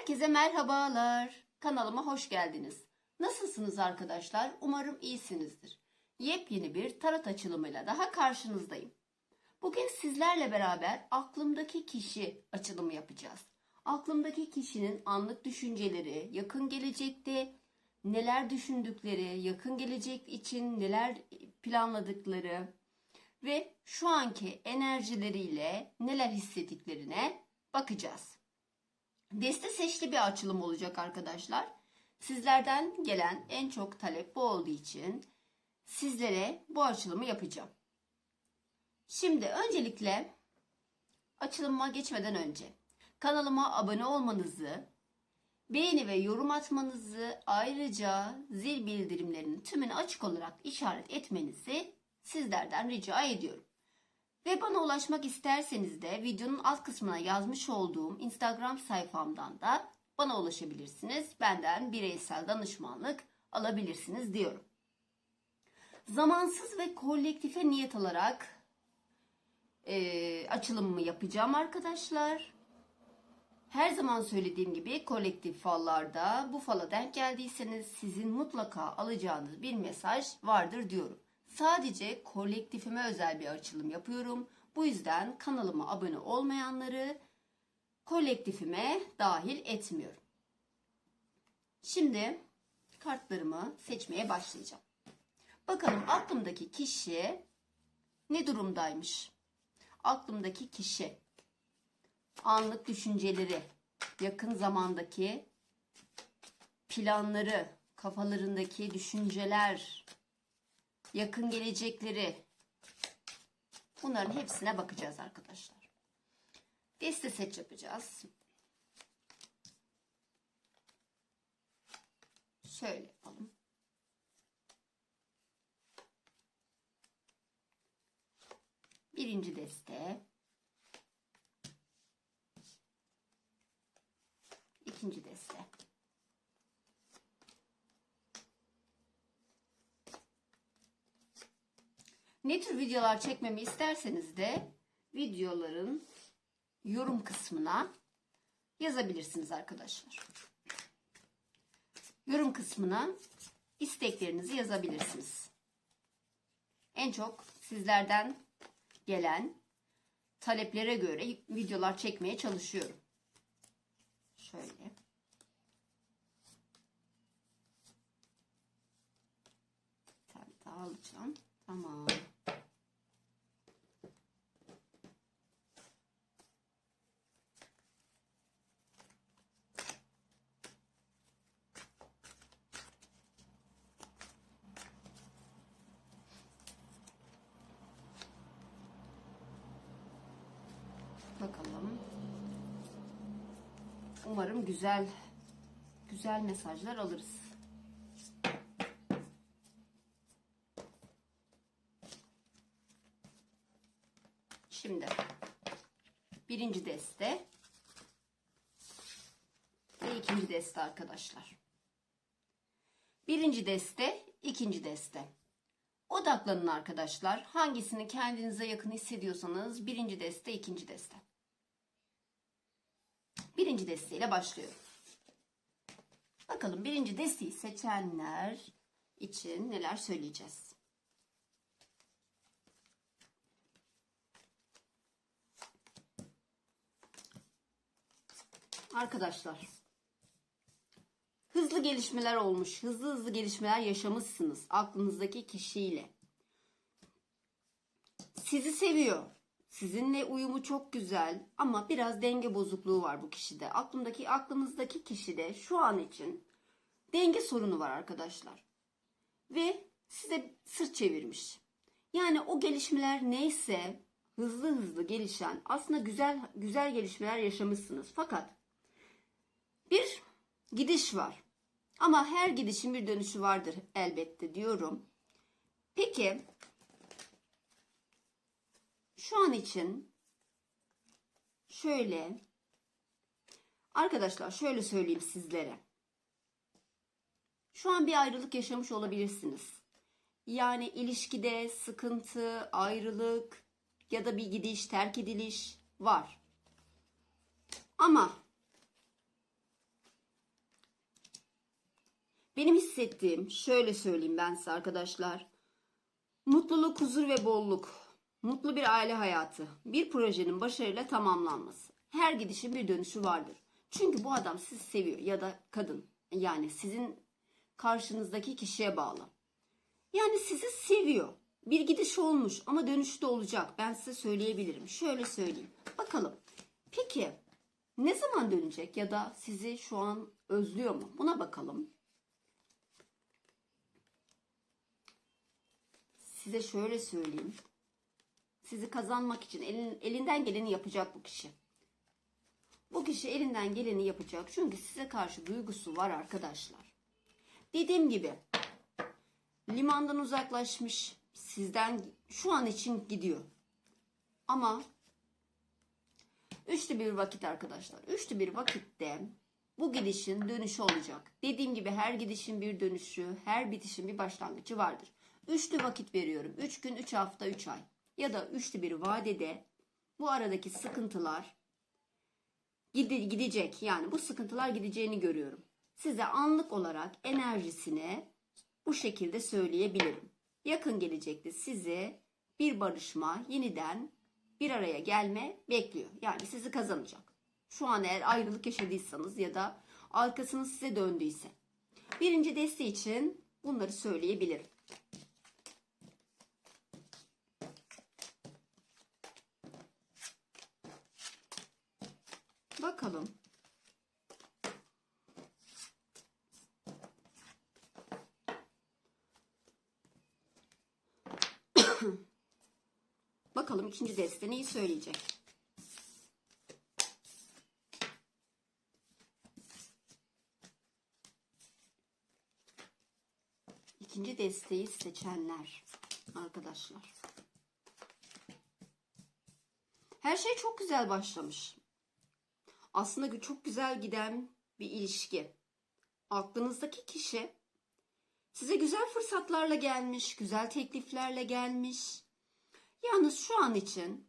Herkese merhabalar. Kanalıma hoş geldiniz. Nasılsınız arkadaşlar? Umarım iyisinizdir. Yepyeni bir tarot açılımıyla daha karşınızdayım. Bugün sizlerle beraber aklımdaki kişi açılımı yapacağız. Aklımdaki kişinin anlık düşünceleri, yakın gelecekte neler düşündükleri, yakın gelecek için neler planladıkları ve şu anki enerjileriyle neler hissettiklerine bakacağız. Deste seçli bir açılım olacak arkadaşlar. Sizlerden gelen en çok talep bu olduğu için sizlere bu açılımı yapacağım. Şimdi öncelikle açılıma geçmeden önce kanalıma abone olmanızı, beğeni ve yorum atmanızı ayrıca zil bildirimlerinin tümünü açık olarak işaret etmenizi sizlerden rica ediyorum. Ve bana ulaşmak isterseniz de videonun alt kısmına yazmış olduğum Instagram sayfamdan da bana ulaşabilirsiniz. Benden bireysel danışmanlık alabilirsiniz diyorum. Zamansız ve kolektife niyet alarak e, açılımımı yapacağım arkadaşlar. Her zaman söylediğim gibi kolektif fallarda bu fala denk geldiyseniz sizin mutlaka alacağınız bir mesaj vardır diyorum. Sadece kolektifime özel bir açılım yapıyorum. Bu yüzden kanalıma abone olmayanları kolektifime dahil etmiyorum. Şimdi kartlarımı seçmeye başlayacağım. Bakalım aklımdaki kişi ne durumdaymış? Aklımdaki kişi anlık düşünceleri, yakın zamandaki planları, kafalarındaki düşünceler, yakın gelecekleri bunların hepsine bakacağız arkadaşlar. Deste seç yapacağız. Şöyle yapalım. Birinci deste. İkinci deste. Ne tür videolar çekmemi isterseniz de videoların yorum kısmına yazabilirsiniz arkadaşlar. Yorum kısmına isteklerinizi yazabilirsiniz. En çok sizlerden gelen taleplere göre videolar çekmeye çalışıyorum. Şöyle. Bir tane daha alacağım. Tamam. Bakalım. Umarım güzel güzel mesajlar alırız. Şimdi birinci deste ve ikinci deste arkadaşlar. Birinci deste, ikinci deste. Odaklanın arkadaşlar. Hangisini kendinize yakın hissediyorsanız birinci deste, ikinci deste. Birinci desteyle başlıyorum. Bakalım birinci desteği seçenler için neler söyleyeceğiz. Arkadaşlar hızlı gelişmeler olmuş. Hızlı hızlı gelişmeler yaşamışsınız aklınızdaki kişiyle. Sizi seviyor. Sizinle uyumu çok güzel ama biraz denge bozukluğu var bu kişide. Aklımdaki aklınızdaki kişide şu an için denge sorunu var arkadaşlar. Ve size sırt çevirmiş. Yani o gelişmeler neyse hızlı hızlı gelişen aslında güzel güzel gelişmeler yaşamışsınız. Fakat bir gidiş var. Ama her gidişin bir dönüşü vardır elbette diyorum. Peki şu an için şöyle arkadaşlar şöyle söyleyeyim sizlere. Şu an bir ayrılık yaşamış olabilirsiniz. Yani ilişkide sıkıntı, ayrılık ya da bir gidiş, terk ediliş var. Ama Benim hissettiğim şöyle söyleyeyim ben size arkadaşlar. Mutluluk, huzur ve bolluk. Mutlu bir aile hayatı. Bir projenin başarıyla tamamlanması. Her gidişin bir dönüşü vardır. Çünkü bu adam sizi seviyor ya da kadın. Yani sizin karşınızdaki kişiye bağlı. Yani sizi seviyor. Bir gidiş olmuş ama dönüşü de olacak. Ben size söyleyebilirim. Şöyle söyleyeyim. Bakalım. Peki ne zaman dönecek ya da sizi şu an özlüyor mu? Buna bakalım. Size şöyle söyleyeyim. Sizi kazanmak için elin, elinden geleni yapacak bu kişi. Bu kişi elinden geleni yapacak. Çünkü size karşı duygusu var arkadaşlar. Dediğim gibi limandan uzaklaşmış. Sizden şu an için gidiyor. Ama üçlü bir vakit arkadaşlar. Üçlü bir vakitte bu gidişin dönüşü olacak. Dediğim gibi her gidişin bir dönüşü, her bitişin bir başlangıcı vardır. Üçlü vakit veriyorum. Üç gün, üç hafta, üç ay. Ya da üçlü bir vadede bu aradaki sıkıntılar gide- gidecek. Yani bu sıkıntılar gideceğini görüyorum. Size anlık olarak enerjisini bu şekilde söyleyebilirim. Yakın gelecekte sizi bir barışma, yeniden bir araya gelme bekliyor. Yani sizi kazanacak. Şu an eğer ayrılık yaşadıysanız ya da arkasını size döndüyse. Birinci deste için bunları söyleyebilirim. Bakalım. Bakalım ikinci deste neyi söyleyecek? İkinci desteği seçenler arkadaşlar. Her şey çok güzel başlamış. Aslında çok güzel giden bir ilişki. Aklınızdaki kişi size güzel fırsatlarla gelmiş, güzel tekliflerle gelmiş. Yalnız şu an için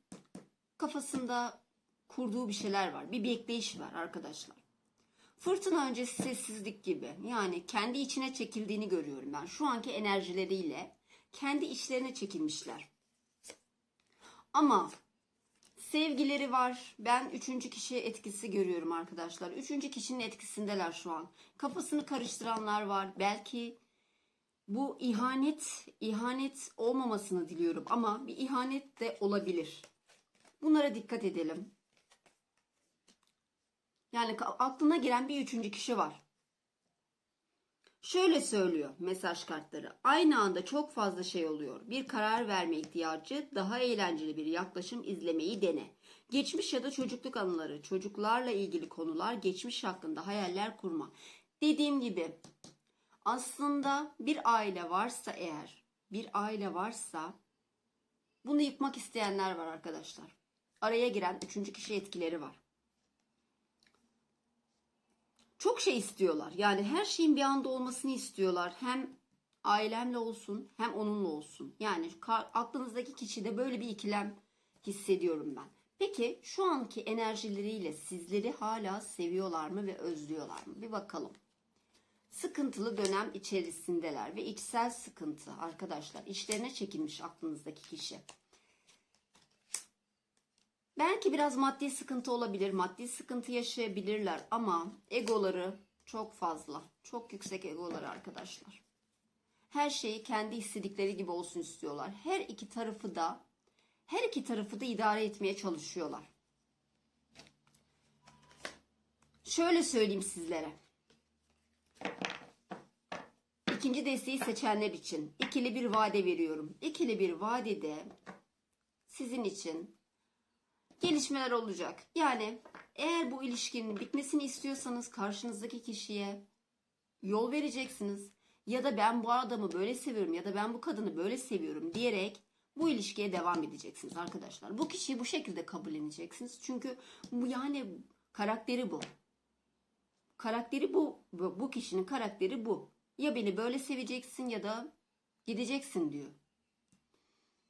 kafasında kurduğu bir şeyler var. Bir bekleyiş var arkadaşlar. Fırtına öncesi sessizlik gibi. Yani kendi içine çekildiğini görüyorum ben. Şu anki enerjileriyle kendi içlerine çekilmişler. Ama sevgileri var. Ben üçüncü kişi etkisi görüyorum arkadaşlar. Üçüncü kişinin etkisindeler şu an. Kafasını karıştıranlar var. Belki bu ihanet, ihanet olmamasını diliyorum ama bir ihanet de olabilir. Bunlara dikkat edelim. Yani aklına giren bir üçüncü kişi var. Şöyle söylüyor mesaj kartları. Aynı anda çok fazla şey oluyor. Bir karar verme ihtiyacı, daha eğlenceli bir yaklaşım izlemeyi dene. Geçmiş ya da çocukluk anıları, çocuklarla ilgili konular, geçmiş hakkında hayaller kurma. Dediğim gibi aslında bir aile varsa eğer, bir aile varsa bunu yıkmak isteyenler var arkadaşlar. Araya giren üçüncü kişi etkileri var. Çok şey istiyorlar. Yani her şeyin bir anda olmasını istiyorlar. Hem ailemle olsun hem onunla olsun. Yani aklınızdaki kişide böyle bir ikilem hissediyorum ben. Peki şu anki enerjileriyle sizleri hala seviyorlar mı ve özlüyorlar mı? Bir bakalım. Sıkıntılı dönem içerisindeler ve içsel sıkıntı arkadaşlar. İşlerine çekilmiş aklınızdaki kişi. Belki biraz maddi sıkıntı olabilir, maddi sıkıntı yaşayabilirler ama egoları çok fazla. Çok yüksek egoları arkadaşlar. Her şeyi kendi istedikleri gibi olsun istiyorlar. Her iki tarafı da her iki tarafı da idare etmeye çalışıyorlar. Şöyle söyleyeyim sizlere. İkinci desteği seçenler için ikili bir vade veriyorum. İkili bir vadede sizin için gelişmeler olacak. Yani eğer bu ilişkinin bitmesini istiyorsanız karşınızdaki kişiye yol vereceksiniz. Ya da ben bu adamı böyle seviyorum ya da ben bu kadını böyle seviyorum diyerek bu ilişkiye devam edeceksiniz arkadaşlar. Bu kişiyi bu şekilde kabulleneceksiniz. Çünkü bu yani karakteri bu. Karakteri bu. Bu kişinin karakteri bu. Ya beni böyle seveceksin ya da gideceksin diyor.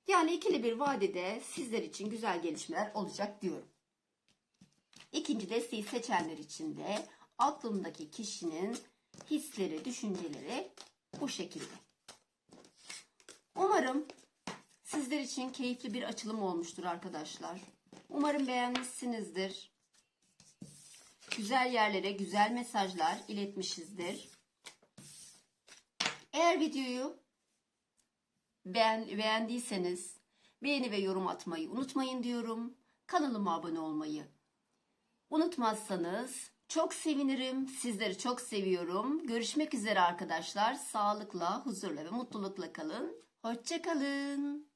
Yani ikili bir vadede sizler için güzel gelişmeler olacak diyorum. İkinci desteği seçenler için de aklımdaki kişinin hisleri, düşünceleri bu şekilde. Umarım sizler için keyifli bir açılım olmuştur arkadaşlar. Umarım beğenmişsinizdir. Güzel yerlere güzel mesajlar iletmişizdir. Eğer videoyu beğen, beğendiyseniz beğeni ve yorum atmayı unutmayın diyorum. Kanalıma abone olmayı unutmazsanız çok sevinirim. Sizleri çok seviyorum. Görüşmek üzere arkadaşlar. Sağlıkla, huzurla ve mutlulukla kalın. Hoşçakalın.